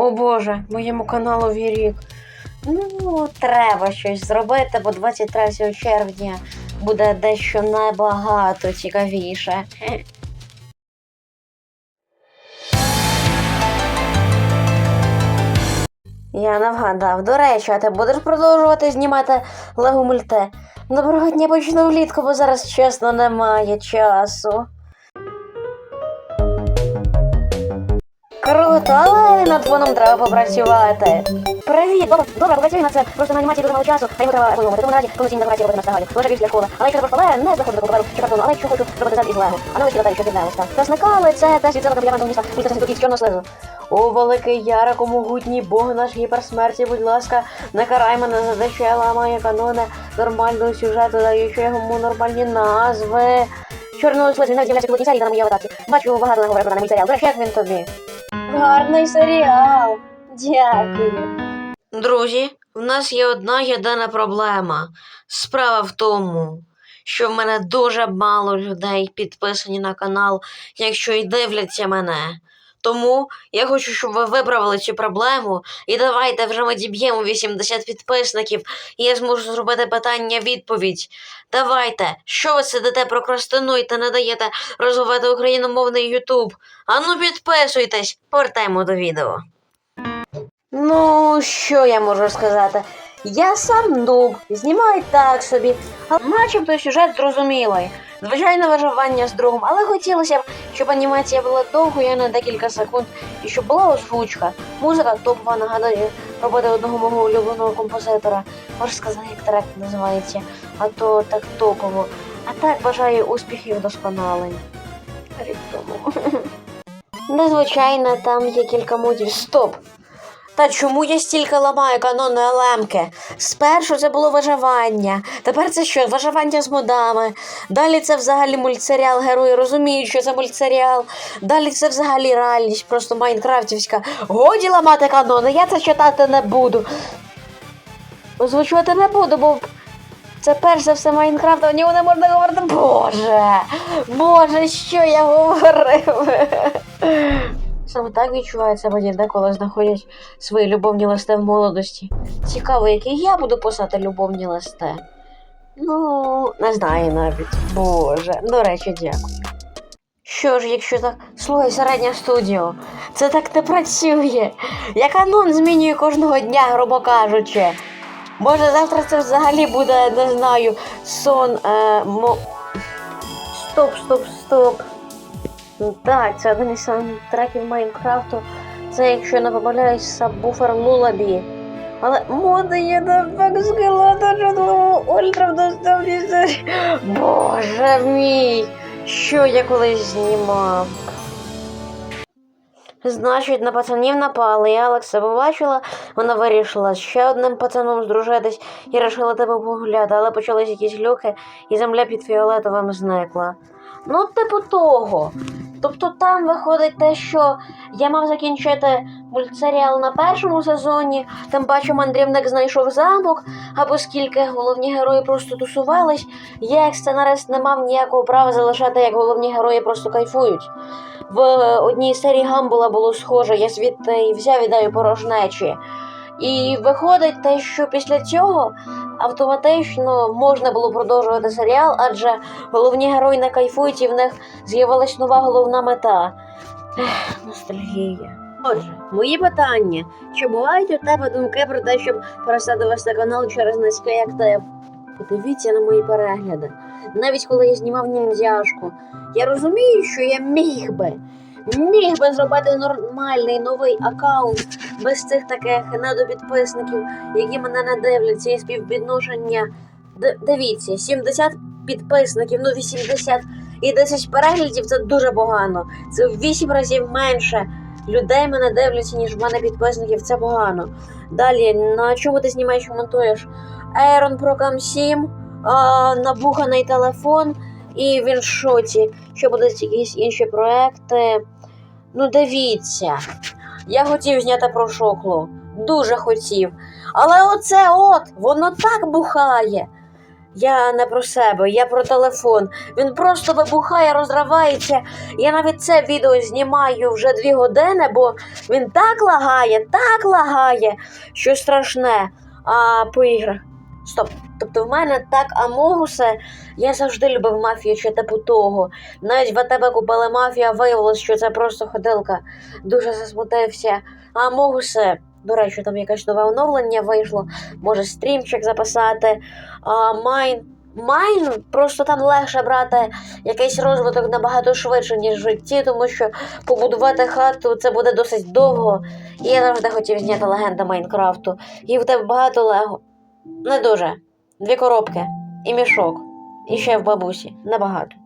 О Боже, моєму каналові рік. Ну, треба щось зробити, бо 23 червня буде дещо набагато цікавіше. Я не вгадав. До речі, а ти будеш продовжувати знімати Лего мульте? Доброго дня почну влітку, бо зараз чесно немає часу. Круто, але над фоном треба попрацювати. Привіт! Добре, добре, попрацюй на це. Просто на анімації дуже мало часу, а йому треба економити. Тому наразі повноцінні декорації робити на стагалі. Лише після школи. Але якщо просто не заходити до паперу чи картону, але якщо хочу зробити зад із лего. А новості додаю, що лего. Красникали, це теж від зелена діамантового міста. Культа синтетики з чорного слизу. О, великий Ярику, могутній Бог наш гіперсмерті, будь ласка, не карай мене за те, що я ламаю канони нормального сюжету, даючи йому нормальні назви. Чорного слизу, навіть з'являється в серії на моїй аватарці. Бачу, багато не говорив про даний мультсеріал. До він тобі? Гарний серіал. Дякую. Друзі, в нас є одна єдина проблема. Справа в тому, що в мене дуже мало людей підписані на канал, якщо й дивляться мене. Тому я хочу, щоб ви виправили цю проблему, і давайте вже ми діб'ємо 80 підписників, і я зможу зробити питання-відповідь. Давайте, що ви сидите, прокрастинуєте, не даєте розвивати україномовний Ютуб. Ану підписуйтесь, повертаємо до відео. Ну, що я можу сказати? Я сам нуб, знімаю так собі, а начебто сюжет зрозумілий. Звичайне виживання з другом, але хотілося б, щоб анімація була довгою на декілька секунд і щоб була озвучка. Музика топова нагадує роботи одного мого улюбленого композитора. Можеш сказати, як трек називається, а то так топово. А так бажаю успіхів і вдосконалень. Рік тому. Незвичайно, там є кілька модів. Стоп! Та чому я стільки ламаю канонної лемки? Спершу це було виживання, тепер це що? Виживання з модами. Далі це взагалі мультсеріал. Герої розуміють, що це мультсеріал. Далі це взагалі реальність, просто майнкрафтівська. Годі ламати канони, я це читати не буду. Озвучувати не буду, бо це перш за все Майнкрафт, а нього не можна говорити. Боже! Боже, що я говорив? Саме так відчувається мені деколи знаходять свої любовні листи в молодості. Цікаво, які я буду писати любовні листи. Ну, не знаю навіть. Боже, до речі, дякую. Що ж, якщо так. Слухай, середня студіо, це так не працює. Я канон змінюю кожного дня, грубо кажучи. Може, завтра це взагалі буде, не знаю, сон. Е, мо... Стоп, стоп, стоп. Ну, Так, це один із саундтреків Майнкрафту. Це, якщо я не помиляюсь, сабвуфер Лулабі. Але моди є на чудового ультра в доступність. Боже мій! Що я колись знімав? Значить, на пацанів напали, і Алекса побачила, вона вирішила ще одним пацаном здружитись і вирішила тебе погуляти, але почались якісь люки, і земля під фіолетовим зникла. Ну, типу того. Тобто там виходить те, що я мав закінчити мультсеріал на першому сезоні, тим паче мандрівник знайшов замок, або оскільки головні герої просто тусувались, я як сценарист не мав ніякого права залишати, як головні герої просто кайфують. В одній серії Гамбула було схоже, я звідти і взяв ідею порожнечі. І виходить те, що після цього автоматично можна було продовжувати серіал, адже головні герої не кайфують і в них з'явилась нова головна мета. Ех, ностальгія. Отже, мої питання. Чи бувають у тебе думки про те, щоб перестати вести канал через низький актив? Подивіться на мої перегляди. Навіть коли я знімав ніндзяшку, я розумію, що я міг би. Міг би зробити нормальний новий аккаунт без цих таких недопідписників, які мене не дивляться, і співвідношення. Дивіться, 70 підписників, ну 80 і 10 переглядів це дуже погано. Це в 8 разів менше людей мене дивляться, ніж в мене підписників. Це погано. Далі, на чому ти знімаєш монтуєш? Aeron Pro Cam 7, а, набуханий телефон, і він в шоці. Що будуть якісь інші проекти. Ну, дивіться. Я хотів зняти про шоклу. Дуже хотів. Але оце от, воно так бухає. Я не про себе, я про телефон. Він просто вибухає, розривається. Я навіть це відео знімаю вже дві години, бо він так лагає, так лагає, що страшне. А по іграх. Стоп. Тобто в мене так амогусе, я завжди любив мафію чи типу того. Навіть в АТБ купили мафія, виявилось, що це просто ходилка. Дуже засмутився. Амогусе, до речі, там якесь нове оновлення вийшло. Може стрімчик записати. А майн. Майн просто там легше брати якийсь розвиток набагато швидше, ніж в житті, тому що побудувати хату це буде досить довго. І я завжди хотів зняти легенду Майнкрафту. І в тебе багато лего. Не дуже. Дві коробки і мішок. І ще в бабусі. Небагато.